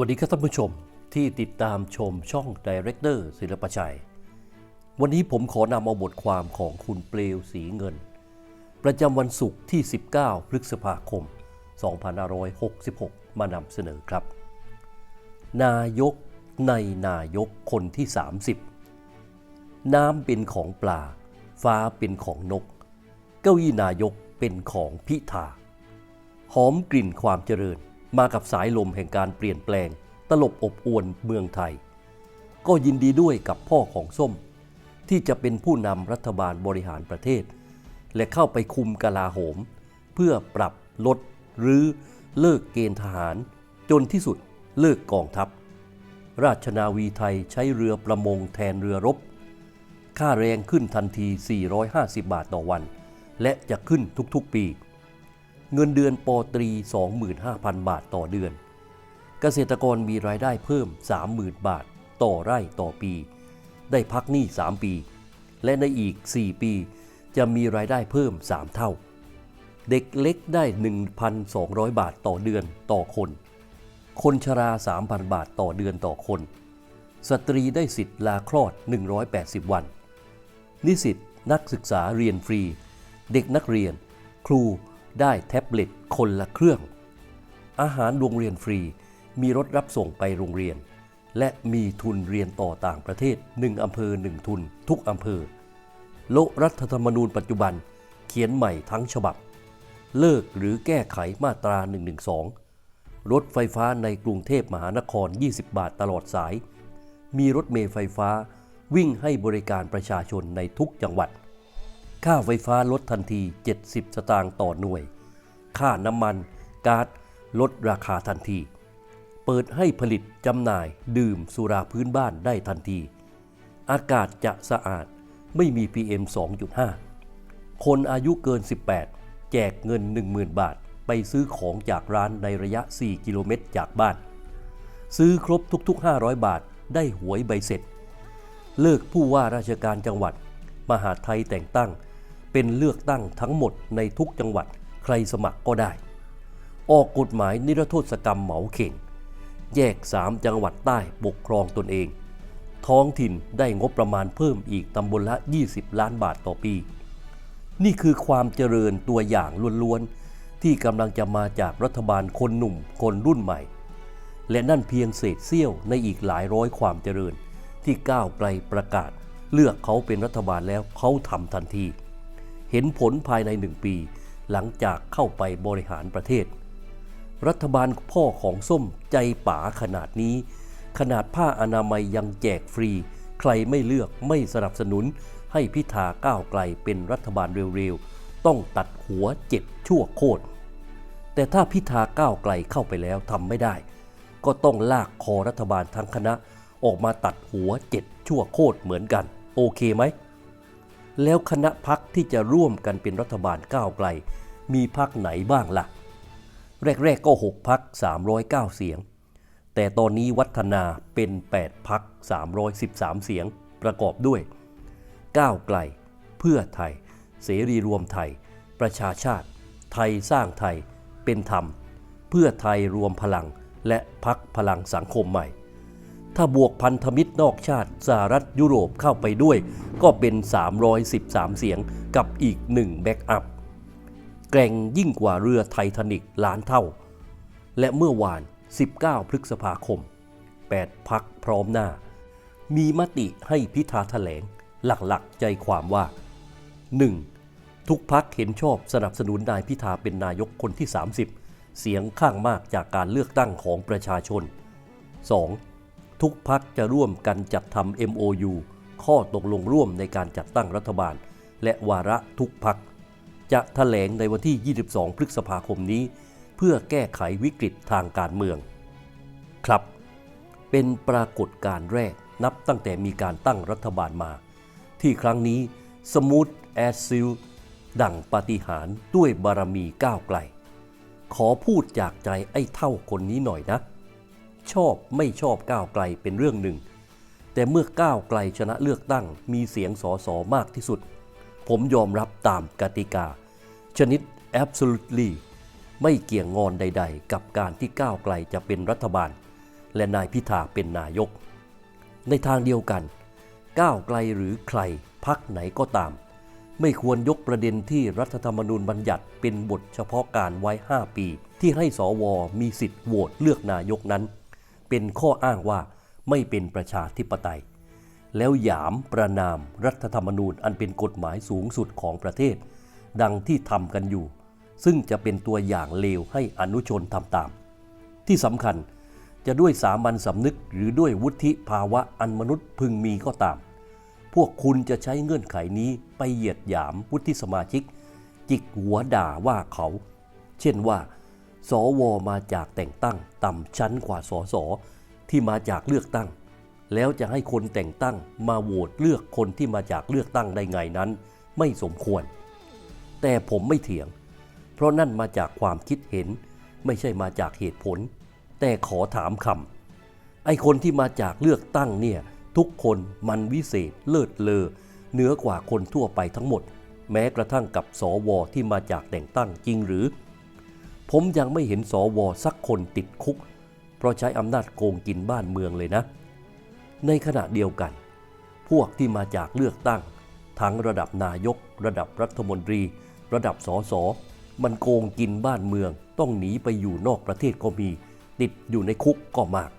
วัสดีครับท่านผู้ชมที่ติดตามชมช่อง Director ศิลปชัย วันนี้ผมขอนำเอาบทความของคุณเปลวสีเงิน ประจำวันศุกร์ที่ 19 พฤษภาคม 2566 มานำเสนอครับ นายกในนายกคนที่ 30 น้ำเป็นของปลา ฟ้าเป็นของนก เก้าอี้นายกเป็นของพิธาหอมกลิ่นความเจริญ มากับสายลมแห่งการเปลี่ยนแปลง ตลบอบอวนเมืองไทย ก็ยินดีด้วยกับพ่อของส้ม ที่จะเป็นผู้นำรัฐบาลบริหารประเทศ และเข้าไปคุมกลาโหม เพื่อปรับลดหรือเลิกเกณฑ์ทหาร จนที่สุดเลิกกองทัพ ราชนาวีไทยใช้เรือประมงแทนเรือรบ ค่าแรงขึ้นทันที 450 บาทต่อวัน และจะขึ้นทุกๆปี เงินเดือนปอตรี 25,000 บาทต่อเดือน เกษตรกรมีรายได้เพิ่ม 30,000 บาท ต่อไร่ต่อปี ได้พักหนี้ 3 ปี และในอีก 4 ปี จะมีรายได้เพิ่ม 3 เท่า เด็กเล็กได้ 1,200 บาทต่อเดือนต่อคน คนชรา 3,000 บาทต่อเดือนต่อคน สตรีได้สิทธิ์ลาคลอด 180 วัน นิสิตนักศึกษาเรียนฟรี เด็กนักเรียน ครู ได้แท็บเล็ตคนละเครื่อง อาหารโรงเรียนฟรี มีรถรับส่งไปโรงเรียน และมีทุนเรียนต่อต่างประเทศ 1 อำเภอ 1 ทุน ทุกอำเภอ โลรัฐธรรมนูญปัจจุบันเขียนใหม่ทั้งฉบับ เลิกหรือแก้ไขมาตรา 112 รถไฟฟ้าในกรุงเทพมหานคร 20 บาทตลอดสาย มีรถเมล์ไฟฟ้าวิ่งให้บริการประชาชนในทุกจังหวัด ค่าไฟฟ้าลดทันที 70 สตางค์ต่อหน่วย ค่าน้ำมันก๊าซลดราคาทันที เปิดให้ผลิตจำหน่ายดื่มสุราพื้นบ้านได้ทันที อากาศจะสะอาดไม่มี PM 2.5 คนอายุเกิน 18 แจกเงิน 10,000 บาท ไปซื้อของจากร้านในระยะ 4 กิโลเมตรจากบ้าน ซื้อครบทุก ๆ 500 บาทได้หวยใบเสร็จ เลิกผู้ว่าราชการจังหวัด มหาไทยแต่งตั้ง เป็นเลือกตั้งทั้งหมดในทุกจังหวัดใครสมัครก็ได้ ออกกฎหมายนิรโทษกรรมเหมาเข่ง แยก 3 จังหวัดใต้ปกครองตนเอง ท้องถิ่นได้งบประมาณเพิ่มอีกตำบลละ 20 ล้านบาทต่อปี นี่คือความเจริญตัวอย่างล้วนๆ ที่กำลังจะมาจากรัฐบาลคนหนุ่มคนรุ่นใหม่ และนั่นเพียงเศษเสี้ยวในอีกหลายร้อยความเจริญที่ก้าวไกลประกาศเลือกเขาเป็นรัฐบาลแล้วเขาทำทันที เห็นผลภายในหนึ่งปี หลังจากเข้าไปบริหารประเทศ รัฐบาลพ่อของส้มใจป๋าขนาดนี้ ขนาดผ้าอนามัยยังแจกฟรี ใครไม่เลือกไม่สนับสนุน ให้พิธาก้าวไกลเป็นรัฐบาลเร็วๆ ต้องตัดหัวเจ็บชั่วโคตร แต่ถ้าพิธาก้าวไกลเข้าไปแล้วทำไม่ได้ ก็ต้องลากคอรัฐบาลทั้งคณะออกมาตัดหัวเจ็ดชั่วโคตรเหมือนกัน โอเคไหม แล้วคณะพักที่จะร่วมกันเป็นรัฐบาลก้าวไกล มีพักไหนบ้างล่ะ แรกๆก็ 6 พัก 309 เสียง แต่ตอนนี้วัฒนาเป็น 8 พัก 313 เสียง ประกอบด้วย ก้าวไกล เพื่อไทย เสรีรวมไทย ประชาชาติ ไทยสร้างไทย เป็นธรรม เพื่อไทยรวมพลัง และพักพลังสังคมใหม่ ถ้าบวกพันธมิตรนอกชาติสหรัฐยุโรปเข้าไปด้วย ก็เป็น 313 เสียงกับอีกหนึ่งแบ็กอัพ แกร่งยิ่งกว่าเรือไททานิกล้านเท่า และเมื่อวาน 19 พฤษภาคม 8 พักพร้อมหน้า มีมติให้พิธาแถลง หลักๆ ใจความว่า 1. ทุกพักเห็นชอบสนับสนุนนายพิธาเป็นนายกคนที่ 30 เสียงข้างมากจากการเลือกตั้งของประชาชน 2. ทุกพักจะร่วมกันจัดทำ MOU ข้อตกลงร่วมในการจัดตั้งรัฐบาล และวาระทุกพัก จะแถลงในวันที่ 22 พฤษภาคมนี้ เพื่อแก้ไขวิกฤตทางการเมือง ครับ เป็นปรากฏการณ์แรกนับตั้งแต่มีการตั้งรัฐบาลมา ที่ครั้งนี้สมูทแอสซิลดั่งปาฏิหาริย์ด้วยบารมีก้าวไกล ขอพูดจากใจไอ้เท่าคนนี้หน่อยนะ ชอบไม่ชอบก้าวไกลเป็นเรื่องหนึ่ง แต่เมื่อก้าวไกลชนะเลือกตั้งมีเสียงสอสอมากที่สุด ผมยอมรับตามกติกา ชนิด absolutely ไม่เกี่ยงงอนใด ๆ กับการที่ก้าวไกลจะเป็นรัฐบาล และนายพิธาเป็นนายก ในทางเดียวกัน ก้าวไกลหรือใครพักไหนก็ตาม ไม่ควรยกประเด็นที่รัฐธรรมนูญบัญญัติเป็นบทเฉพาะการไว้ 5 ปี ที่ให้สวมีสิทธิ์โหวตเลือกนายกนั้น เป็นข้ออ้างว่าไม่เป็นประชาธิปไตย แล้วหยามประนามรัฐธรรมนูญอันเป็นกฎหมายสูงสุดของประเทศ ดังที่ทำกันอยู่ ซึ่งจะเป็นตัวอย่างเลวให้อนุชนทำตาม ที่สำคัญจะด้วยสามัญสำนึกหรือด้วยวุฒิภาวะอันมนุษย์พึงมีก็ตาม พวกคุณจะใช้เงื่อนไขนี้ไปเหยียดหยามวุฒิสมาชิก จิกหัวด่าว่าเขา เช่นว่า สวมาจากแต่งตั้งต่ำชั้นกว่าสสที่มาจากเลือกตั้ง แล้วจะให้คนแต่งตั้งมาโหวตเลือกคนที่มาจากเลือกตั้งได้ไงนั้น ไม่สมควร แต่ผมไม่เถียง เพราะนั่นมาจากความคิดเห็น ไม่ใช่มาจากเหตุผล แต่ขอถามคำไอ้คนที่มาจากเลือกตั้งเนี่ยทุกคนมันวิเศษเลิศเลอเหนือกว่าคนทั่วไปทั้งหมด แม้กระทั่งกับสวที่มาจากแต่งตั้งจริงหรือ ผมยังไม่เห็นสวสักคนติดคุก เพราะใช้อำนาจโกงกินบ้านเมืองเลยนะ ในขณะเดียวกัน พวกที่มาจากเลือกตั้ง ทั้งระดับนายก ระดับรัฐมนตรี ระดับสสมันโกงกินบ้านเมือง ต้องหนีไปอยู่นอกประเทศก็มี ติดอยู่ในคุกก็มาก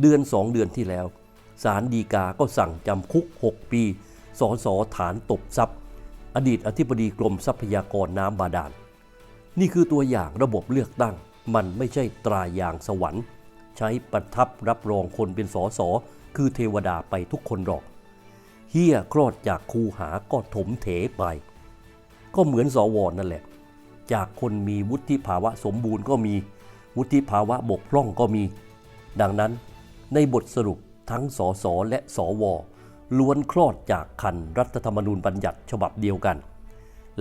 เดือนสองเดือนที่แล้วศาลฎีกาก็สั่งจำคุก 6 ปีสสฐานตบทรัพย์ อดีตอธิบดีกรมทรัพยากรน้ำบาดาล นี่คือตัวอย่างระบบเลือกตั้ง มันไม่ใช่ตรายางสวรรค์ ใช้ประทับรับรองคนเป็นสอสอคือเทวดาไปทุกคนหรอกเฮียคลอดจากคูหาก็ถมเถไป ก็เหมือนสวอนั่นแหละ จากคนมีวุฒิภาวะสมบูรณ์ก็มี วุฒิภาวะบกพร่องก็มี ดังนั้นในบทสรุปทั้งสสและสวล้วนคลอดจากคันรัฐธรรมนูญบัญญัติฉบับเดียวกัน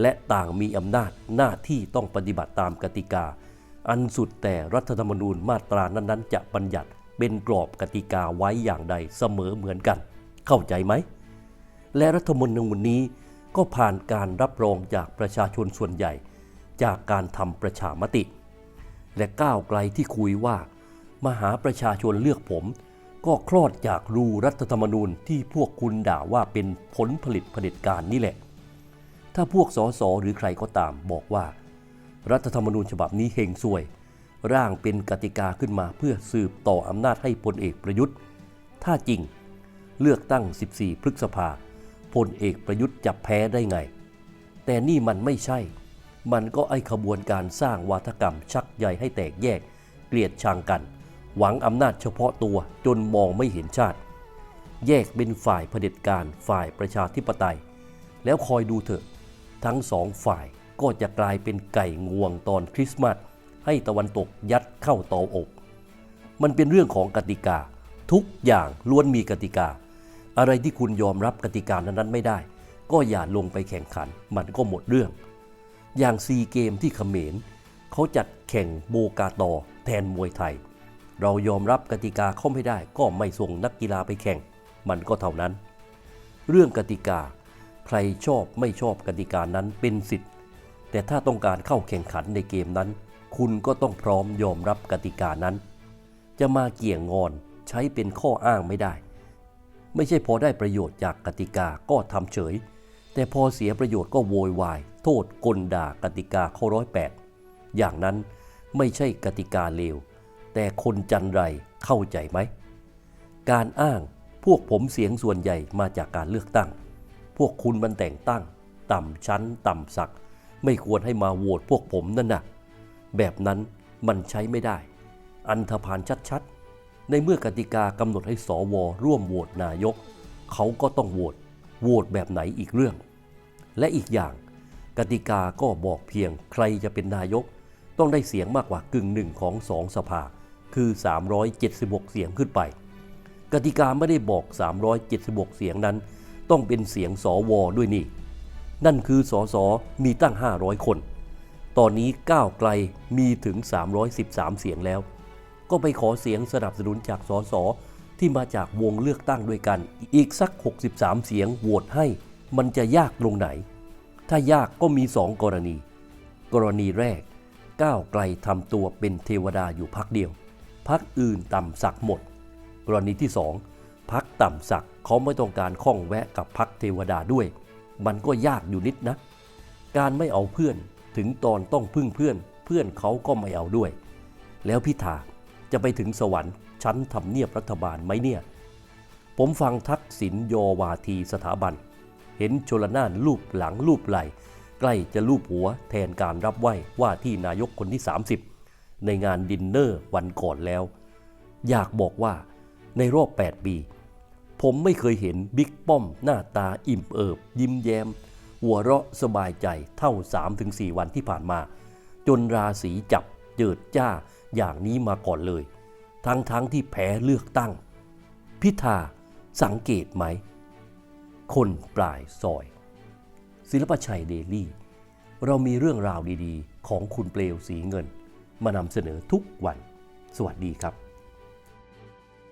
และต่างมีอำนาจหน้าที่ต้องปฏิบัติตามกติกา อันสุดแต่รัฐธรรมนูญมาตรานั้นๆ จะบัญญัติเป็นกรอบกติกาไว้อย่างใดเสมอเหมือนกัน เข้าใจไหม และรัฐธรรมนูญนี้ก็ผ่านการรับรองจากประชาชนส่วนใหญ่ จากการทำประชามติ และก้าวไกลที่คุยว่า มหาประชาชนเลือกผม ก็คลอดจากรูรัฐธรรมนูญที่พวกคุณด่าว่าเป็นผลผลิตเผด็จการนี่แหละ ถ้าพวกสสหรือใครก็ตามบอกว่า รัฐธรรมนูญฉบับนี้เฮงซวย ร่างเป็นกติกาขึ้นมาเพื่อสืบต่ออำนาจให้พลเอกประยุทธ์ ถ้าจริงเลือกตั้ง 14 พฤษภาพลเอกประยุทธ์จะแพ้ได้ไง แต่นี่มันไม่ใช่ มันก็ไอขบวนการสร้างวาทกรรมชักใยให้แตกแยก เกลียดชังกัน หวังอำนาจเฉพาะตัวจนมองไม่เห็นชาติ แยกเป็นฝ่ายเผด็จการฝ่ายประชาธิปไตย แล้วคอยดูเถอะ ทั้งสองฝ่ายก็จะกลายเป็นไก่งวงตอนคริสต์มาสให้ตะวันตกยัดเข้าเตาอบ มันเป็นเรื่องของกติกา ทุกอย่างล้วนมีกติกา อะไรที่คุณยอมรับกติกานั้นๆไม่ได้ ก็อย่าลงไปแข่งขัน มันก็หมดเรื่อง อย่างซีเกมที่เขมรเขาจัดแข่งโบกาตอแทนมวยไทย เรายอมรับกติกาเข้าไม่ได้ ก็ไม่ส่งนักกีฬาไปแข่ง มันก็เท่านั้น เรื่องกติกา ใครชอบไม่ชอบกติกานั้นเป็นสิทธิ์ แต่ถ้าต้องการเข้าแข่งขันในเกมนั้น คุณก็ต้องพร้อมยอมรับกติกานั้น จะมาเกี่ยงงอนใช้เป็นข้ออ้างไม่ได้ ไม่ใช่พอได้ประโยชน์จากกติกาก็ทำเฉย แต่พอเสียประโยชน์ก็โวยวาย โทษกลด่ากติกาข้อร้อยแปดอย่างนั้นไม่ใช่กติกาเลว แต่คนจันไรเข้าใจไหม การอ้างพวกผมเสียงส่วนใหญ่มาจากการเลือกตั้ง พวกคุณมันแต่งตั้ง ต่ำชั้น ต่ำศักดิ์ไม่ควรให้มาโหวตพวกผมนั่นนะแบบนั้นมันใช้ไม่ได้ อันธพาลชัดๆ ในเมื่อกติกากำหนดให้สวร่วมโหวตนายก เขาก็ต้องโหวตโหวตแบบไหนอีกเรื่อง และอีกอย่าง กติกาก็บอกเพียงใครจะเป็นนายก ต้องได้เสียงมากกว่ากึ่งหนึ่งของสองสภา คือ 376 เสียงขึ้นไป กติกาไม่ได้บอก 376 เสียงนั้น ต้องเป็นเสียงสวด้วยนี่ นั่นคือสสมีตั้ง 500 คน ตอนนี้ก้าวไกลมีถึง 313 เสียงแล้ว ก็ไปขอเสียงสนับสนุนจากสสที่มาจากวงเลือกตั้งด้วยกัน อีกสัก 63 เสียงโหวตให้ มันจะยากตรงไหน ถ้ายากก็มีสองกรณี กรณีแรก ก้าวไกลทำตัวเป็นเทวดาอยู่พักเดียวพักอื่นต่ำสักหมด กรณีที่สองพักต่ำสัก เขาไม่ต้องการข้องแวะกับพักเทวดาด้วย มันก็ยากอยู่นิดนะ การไม่เอาเพื่อนถึงตอนต้องพึ่งเพื่อน เพื่อนเขาก็ไม่เอาด้วย แล้วพิธาจะไปถึงสวรรค์ชั้นทำเนียบรัฐบาลไหมเนี่ย ผมฟังทักษิณโยวาทีสถาบัน เห็นชลนานรูปหลังรูปไหลใกล้จะรูปหัวแทนการรับไหว้ว่าที่นายกคนที่ 30 ในงานดินเนอร์วันก่อนแล้ว อยากบอกว่าในรอบ 8 ปี ผมไม่เคยเห็นบิ๊กป้อมหน้าตาอิ่มเอิบ ยิ้มแย้ม หัวเราะสบายใจเท่า 3-4 วันที่ผ่านมา จนราศีจับเจิดจ้าอย่างนี้มาก่อนเลย ทั้งๆทที่แพ้เลือกตั้ง พิธาสังเกตไหม คนปลายซอย ศิลปชัยเดลี่ เรามีเรื่องราวดีๆ ของคุณเปลวสีเงิน มานำเสนอทุกวัน สวัสดีครับ